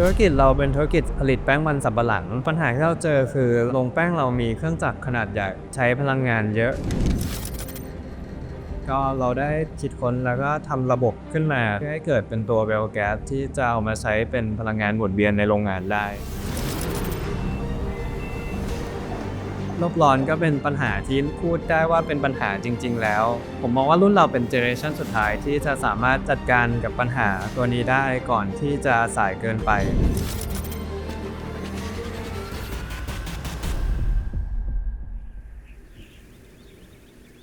ธุรกิจเราเป็นธุรกิจผลิตแป้งมันสำปะหลัง ปัญหาที่เราเจอคือโรงแป้งเรามีเครื่องจักรขนาดใหญ่ใช้พลังงานเยอะ ก็เราได้คิดค้นแล้วก็ทำระบบขึ้นมา เพื่อให้เกิดเป็นตัวเบลแก๊สที่จะเอามาใช้เป็นพลังงานหมุนเวียนในโรงงานได้ โลกร้อนก็เป็นปัญหาที่พูดได้ว่าเป็นปัญหาจริง ๆ แล้ว ผมมองว่ารุ่นเราเป็นเจเนอเรชันสุดท้ายที่จะสามารถจัดการกับปัญหาตัวนี้ได้ก่อนที่จะสายเกินไป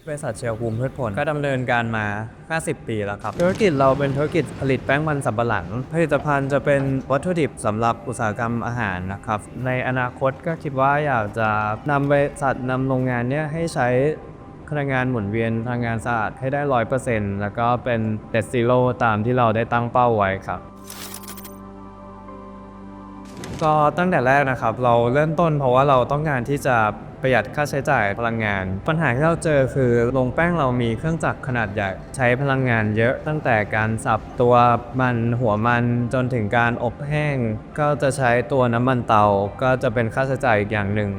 บริษัทเชลภูมิพืชผลก็ดำเนินการมา 50 ปีแล้วครับ ธุรกิจเราเป็นธุรกิจผลิตแป้งมันสำปะหลัง ผลิตภัณฑ์จะเป็นวัตถุดิบสำหรับอุตสาหกรรมอาหารนะครับ ในอนาคตก็คิดว่าอยากจะนำบริษัทนำโรงงานเนี้ยให้ใช้พลังงานหมุนเวียนพลังงานสะอาดให้ได้ร้อยเปอร์เซ็นต์แล้วก็เป็นเ e ดซีโร่ตามที่เราได้ตั้งเป้าไว้ครับ ก็ตั้งแต่แรกนะครับ เราเริ่มต้นเพราะว่าเราต้องการที่จะประหยัดค่าใช้จ่ายพลังงาน ปัญหาที่เราเจอคือโรงแป้งเรามีเครื่องจักรขนาดใหญ่ ใช้พลังงานเยอะตั้งแต่การสับตัวมันหัวมันจนถึงการอบแห้ง ก็จะใช้ตัวน้ำมันเตา ก็จะเป็นค่าใช้จ่ายอีกอย่างหนึ่ง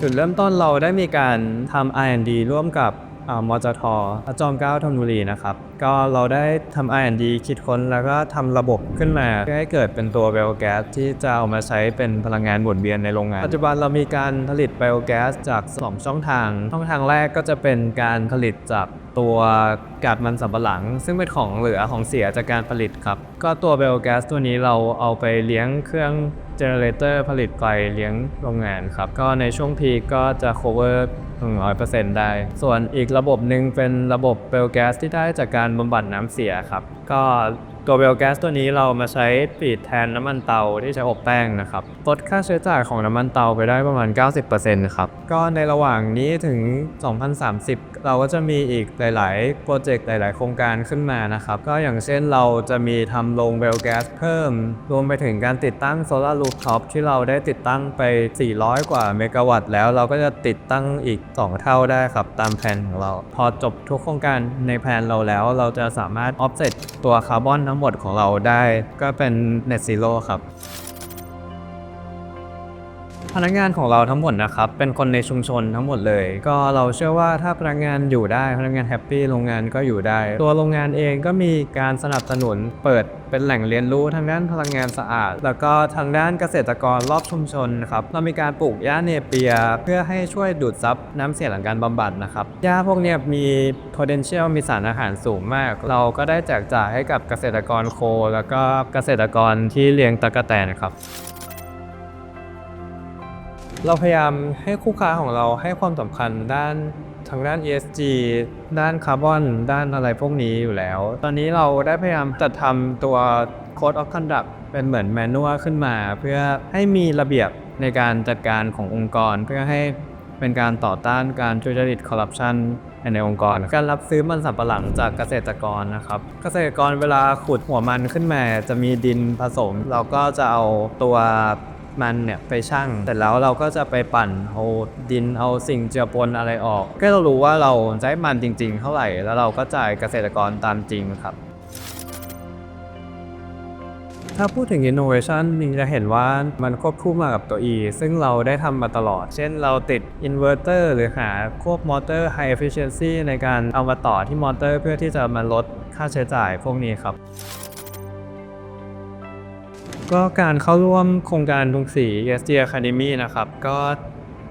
จุดเริ่มต้นเราได้มีการทำ R&D ร่วมกับ มจทจอมเก้าธนบุรีนะครับ ก็เราได้ทำ R&D คิดค้นแล้วก็ทำระบบขึ้นมาเพื่อให้เกิดเป็นตัวไบโอแก๊สที่จะเอามาใช้เป็นพลังงานหมุนเวียนในโรงงาน ปัจจุบันเรามีการผลิตไบโอแก๊สจาก 2 ช่องทาง ช่องทางแรกก็จะเป็นการผลิตจากตัวกากมันสำปะหลัง ซึ่งเป็นของเหลือของเสียจากการผลิตครับ ก็ตัวไบโอแก๊สตัวนี้เราเอาไปเลี้ยงเครื่องเจเนเรเตอร์ผลิตไฟเลี้ยงโรงงานครับ ก็ในช่วงพีก็จะ cover 100%ได้ ส่วนอีกระบบหนึ่งเป็นระบบเปลแก๊สที่ได้จากการบำบัดน้ำเสียครับ ก็ ตัวเบลแก๊สตัวนี้เรามาใช้ปีดแทนน้ำมันเตาที่ใช้อบแป้งนะครับลดค่าใช้จ่ายของน้ำมันเตาไปได้ประมาณ 90%ครับ ก็ในระหว่างนี้ถึง 2030 เราก็จะมีอีกหลาย ๆ โปรเจกต์หลาย ๆ โครงการขึ้นมานะครับ ก็อย่างเช่นเราจะมีทำโรงเบลแก๊สเพิ่ม รวมไปถึงการติดตั้งโซลารูฟท็อปที่เราได้ติดตั้งไป 400 กว่าเมกะวัตต์แล้วเราก็จะติดตั้งอีก 2 เท่าได้ครับ ตามแผนของเรา พอจบทุกโครงการในแผนเราแล้ว เราจะสามารถออฟเซตตัวคาร์บอนทั้งหมดของเราได้ก็เป็น Net Zero ครับ พนักงานของเราทั้งหมดนะครับ เป็นคนในชุมชนทั้งหมดเลย ก็เราเชื่อว่าถ้าพนักงานอยู่ได้พนักงานแฮปปี้โรงงานก็อยู่ได้ ตัวโรงงานเองก็มีการสนับสนุนเปิดเป็นแหล่งเรียนรู้ทางด้านพลังงานสะอาด แล้วก็ทางด้านเกษตรกรรอบชุมชนนะครับเรามีการปลูกหญ้าเนเปีย เพื่อให้ช่วยดูดซับน้ำเสียหลังการบำบัดนะครับหญ้าพวกนี้มี potential มีสารอาหารสูงมาก เราก็ได้แจกจ่ายให้กับเกษตรกรโค แล้วก็เกษตรกรที่เลี้ยงตะกแตนครับ เราพยายามให้คู่ค้าของเราให้ความสำคัญด้านทางด้าน ESG ด้านคาร์บอน ด้านอะไรพวกนี้อยู่แล้ว ตอนนี้เราได้พยายามจัดทำตัว Code of Conduct เป็นเหมือนแมนนวลขึ้นมา เพื่อให้มีระเบียบในการจัดการขององค์กร เพื่อให้เป็นการต่อต้านการทุจริตคอร์รัปชันในองค์กร การรับซื้อมันสำปะหลังจากเกษตรกรนะครับ เกษตรกรเวลาขุดหัวมันขึ้นมา จะมีดินผสม เราก็จะเอาตัว มันเนี่ยไปชั่งเสร็จแล้วเราก็จะไปปั่นเอาดินเอาสิ่งเจือปนอะไรออก ก็เรารู้ว่าเราใช้มันจริง ๆ เท่าไหร่ แล้วเราก็จ่ายเกษตรกรตามจริงครับถ้าพูดถึง innovation นี่จะเห็นว่ามันควบคู่มากับตัว E ซึ่งเราได้ทำมาตลอด เช่นเราติด inverter หรือหาควบมอเตอร์ high efficiency ในการเอามาต่อที่มอเตอร์เพื่อที่จะมาลดค่าใช้จ่ายพวกนี้ครับ ก็การเข้าร่วมโครงการทุงสี ESG Academy นะครับ ก็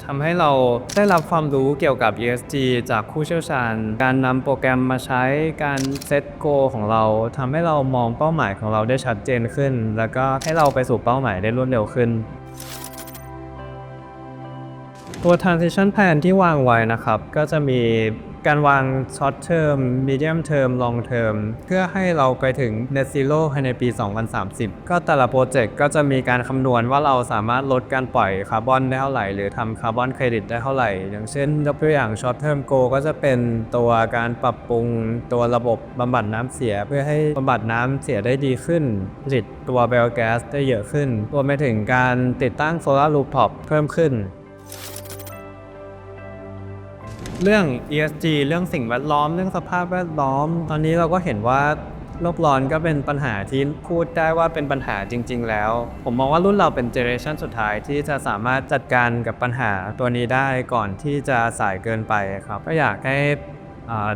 ทำให้เราได้รับความรู้เกี่ยวกับ ESG จากผู้เชี่ยวชาญ การนำโปรแกรมมาใช้ การเซตโกของเราทำให้เรามองเป้าหมายของเราได้ชัดเจนขึ้น แล้วก็ให้เราไปสู่เป้าหมายได้รวดเร็วขึ้น ตัว transition plan ที่วางไว้นะครับ ก็จะมีการวาง short term medium term long term เพื่อให้เราไปถึง net zero ภายในปี 2030 ก็แต่ละโปรเจกต์ก็จะมีการคำนวณว่าเราสามารถลดการปล่อยคาร์บอนได้เท่าไหร่ หรือทำคาร์บอนเครดิตได้เท่าไหร่ อย่างเช่นยกตัวอย่าง short term goal ก็จะเป็นตัวการปรับปรุงตัวระบบบำบัดน้ำเสีย เพื่อให้บำบัดน้ำเสียได้ดีขึ้นผลิตตัวเบลแก๊สได้เยอะขึ้นรวมไปถึงการติดตั้งโซลารูฟท็อปเพิ่มขึ้น เรื่อง ESG เรื่องสิ่งแวดล้อม เรื่องสภาพแวดล้อม ตอนนี้เราก็เห็นว่าโลกร้อนก็เป็นปัญหาที่พูดได้ว่าเป็นปัญหาจริง ๆ แล้ว ผมมองว่ารุ่นเราเป็นเจเนอเรชันสุดท้ายที่จะสามารถจัดการกับปัญหาตัวนี้ได้ก่อนที่จะสายเกินไปครับ ก็อยากให้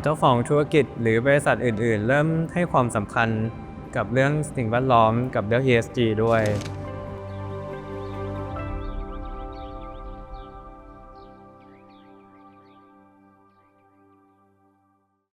เจ้าของธุรกิจหรือบริษัทอื่น ๆ เริ่มให้ความสำคัญกับเรื่องสิ่งแวดล้อมกับเรื่อง ESG ด้วย